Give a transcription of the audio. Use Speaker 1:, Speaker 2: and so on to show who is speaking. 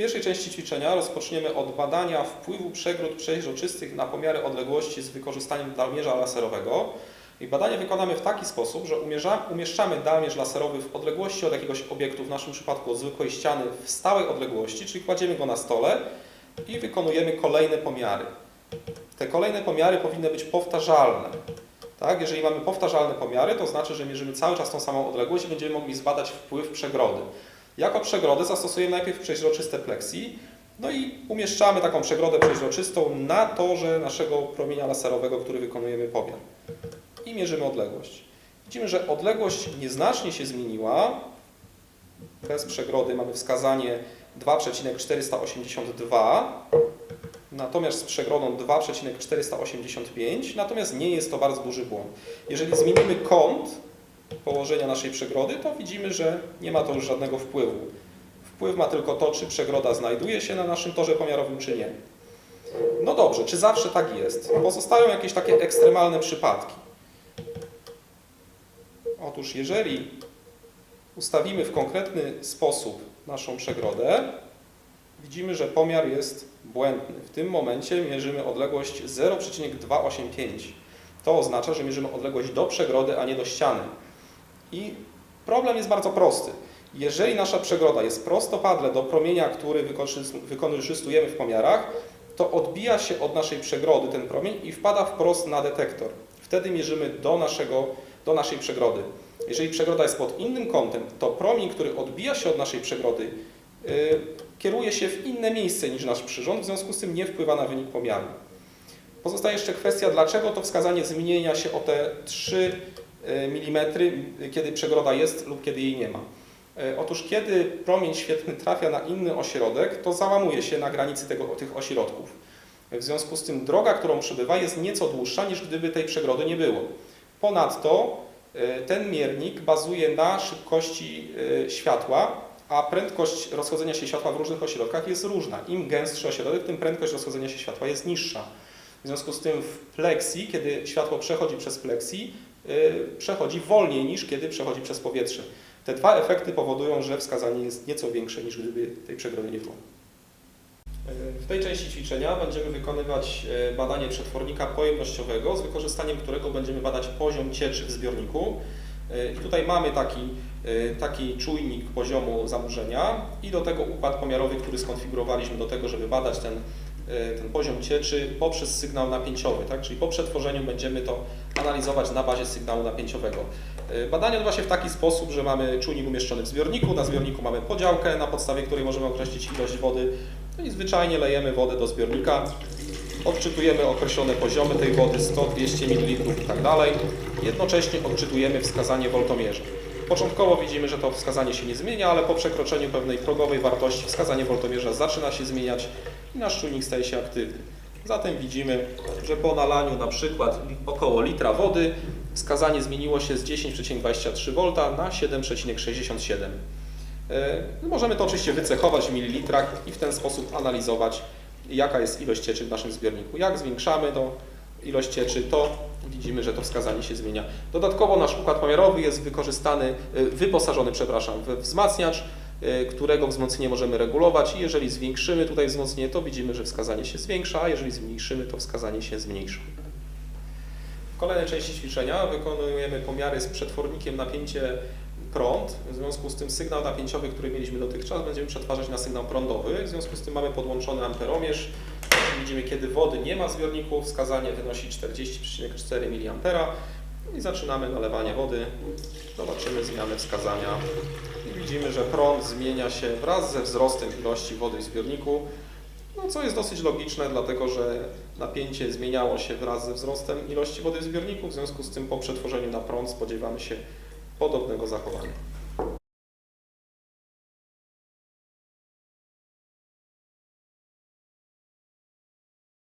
Speaker 1: pierwszej części ćwiczenia rozpoczniemy od badania wpływu przegród przeźroczystych na pomiary odległości z wykorzystaniem dalmierza laserowego. I badanie wykonamy w taki sposób, że umieszczamy dalmierz laserowy w odległości od jakiegoś obiektu, w naszym przypadku od zwykłej ściany, w stałej odległości, czyli kładziemy go na stole i wykonujemy kolejne pomiary. Te kolejne pomiary powinny być powtarzalne. Tak? Jeżeli mamy powtarzalne pomiary, to znaczy, że mierzymy cały czas tą samą odległość i będziemy mogli zbadać wpływ przegrody. Jako przegrodę zastosujemy najpierw przeźroczyste pleksji, no i umieszczamy taką przegrodę przeźroczystą na torze naszego promienia laserowego, który wykonujemy pomiar. I mierzymy odległość. Widzimy, że odległość nieznacznie się zmieniła. Bez przegrody mamy wskazanie 2,482, natomiast z przegrodą 2,485, natomiast nie jest to bardzo duży błąd. Jeżeli zmienimy kąt położenia naszej przegrody, to widzimy, że nie ma to już żadnego wpływu. Wpływ ma tylko to, czy przegroda znajduje się na naszym torze pomiarowym, czy nie. No dobrze, czy zawsze tak jest? Pozostają jakieś takie ekstremalne przypadki. Otóż jeżeli ustawimy w konkretny sposób naszą przegrodę, widzimy, że pomiar jest błędny. W tym momencie mierzymy odległość 0,285. To oznacza, że mierzymy odległość do przegrody, a nie do ściany. I problem jest bardzo prosty. Jeżeli nasza przegroda jest prostopadle do promienia, który wykorzys- wykorzystujemy w pomiarach, to odbija się od naszej przegrody ten promień i wpada wprost na detektor. Wtedy mierzymy do, naszego, do naszej przegrody. Jeżeli przegroda jest pod innym kątem, to promień, który odbija się od naszej przegrody, yy, kieruje się w inne miejsce niż nasz przyrząd, w związku z tym nie wpływa na wynik pomiaru. Pozostaje jeszcze kwestia, dlaczego to wskazanie zmienia się o te 3 mm, kiedy przegroda jest lub kiedy jej nie ma. E, Otóż kiedy promień świetlny trafia na inny ośrodek, to załamuje się na granicy tego, tych ośrodków. W związku z tym droga, którą przebywa jest nieco dłuższa niż gdyby tej przegrody nie było. Ponadto e, ten miernik bazuje na szybkości światła, a prędkość rozchodzenia się światła w różnych ośrodkach jest różna. Im gęstszy ośrodek, tym prędkość rozchodzenia się światła jest niższa. W związku z tym w pleksji, kiedy światło przechodzi przez pleksji, przechodzi wolniej niż kiedy przechodzi przez powietrze. Te dwa efekty powodują, że wskazanie jest nieco większe niż gdyby tej przegrody nie było. Yy, W tej części ćwiczenia będziemy wykonywać yy, badanie przetwornika pojemnościowego, z wykorzystaniem którego będziemy badać poziom cieczy w zbiorniku. I tutaj mamy taki, taki czujnik poziomu zanurzenia i do tego układ pomiarowy, który skonfigurowaliśmy do tego, żeby badać ten, ten poziom cieczy poprzez sygnał napięciowy. Tak? Czyli po przetworzeniu będziemy to analizować na bazie sygnału napięciowego. Yy, Badanie odbywa się w taki sposób, że mamy czujnik umieszczony w zbiorniku, na zbiorniku mamy podziałkę, na podstawie której możemy określić ilość wody no i zwyczajnie lejemy wodę do zbiornika, odczytujemy określone poziomy tej wody 100, 200 ml i dalej. Jednocześnie odczytujemy wskazanie woltomierza. Początkowo widzimy, że to wskazanie się nie zmienia, ale po przekroczeniu pewnej progowej wartości wskazanie woltomierza zaczyna się zmieniać i nasz czujnik staje się aktywny. Zatem widzimy, że po nalaniu na przykład około litra wody wskazanie zmieniło się z 10,23 V na 7,67 E, Możemy to oczywiście wycechować w mililitrach i w ten sposób analizować, jaka jest ilość cieczy w naszym zbiorniku. Jak zwiększamy tą ilość cieczy, to widzimy, że to wskazanie się zmienia. Dodatkowo nasz układ pomiarowy jest wykorzystany, e, wyposażony, przepraszam, we wzmacniacz, którego wzmocnienie możemy regulować i jeżeli zwiększymy tutaj wzmocnienie, to widzimy, że wskazanie się zwiększa, a jeżeli zmniejszymy, to wskazanie się zmniejsza. W kolejnej części ćwiczenia wykonujemy pomiary z przetwornikiem napięcie prąd. W związku z tym sygnał napięciowy, który mieliśmy dotychczas, będziemy przetwarzać na sygnał prądowy. W związku z tym mamy podłączony amperomierz. Widzimy, kiedy wody nie ma w zbiorniku, wskazanie wynosi 40,4 mA i zaczynamy nalewanie wody. Zobaczymy zmianę wskazania i widzimy, że prąd zmienia się wraz ze wzrostem ilości wody w zbiorniku. No, co jest dosyć logiczne, dlatego że napięcie zmieniało się wraz ze wzrostem ilości wody w zbiorniku, w związku z tym po przetworzeniu na prąd spodziewamy się podobnego zachowania.